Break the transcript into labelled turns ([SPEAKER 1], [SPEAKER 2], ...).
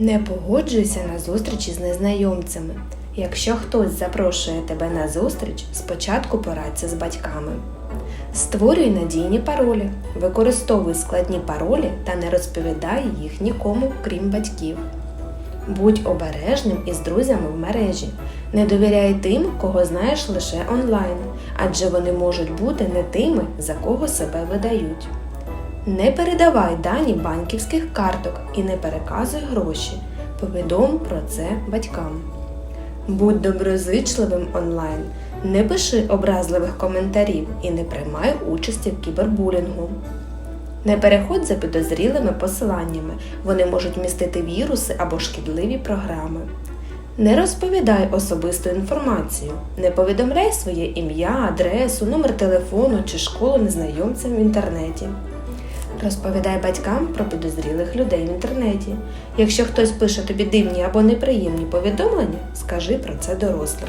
[SPEAKER 1] Не погоджуйся на зустрічі з незнайомцями. Якщо хтось запрошує тебе на зустріч, спочатку порадься з батьками. Створюй надійні паролі, використовуй складні паролі та не розповідай їх нікому, крім батьків. Будь обережним із друзями в мережі. Не довіряй тим, кого знаєш лише онлайн, адже вони можуть бути не тими, за кого себе видають. Не передавай дані банківських карток і не переказуй гроші. Повідом про це батькам. Будь доброзичливим онлайн. Не пиши образливих коментарів і не приймай участі в кібербулінгу. Не переходь за підозрілими посиланнями, вони можуть містити віруси або шкідливі програми. Не розповідай особисту інформацію, не повідомляй своє ім'я, адресу, номер телефону чи школу незнайомцям в інтернеті. Розповідай батькам про підозрілих людей в інтернеті. Якщо хтось пише тобі дивні або неприємні повідомлення, скажи про це дорослим.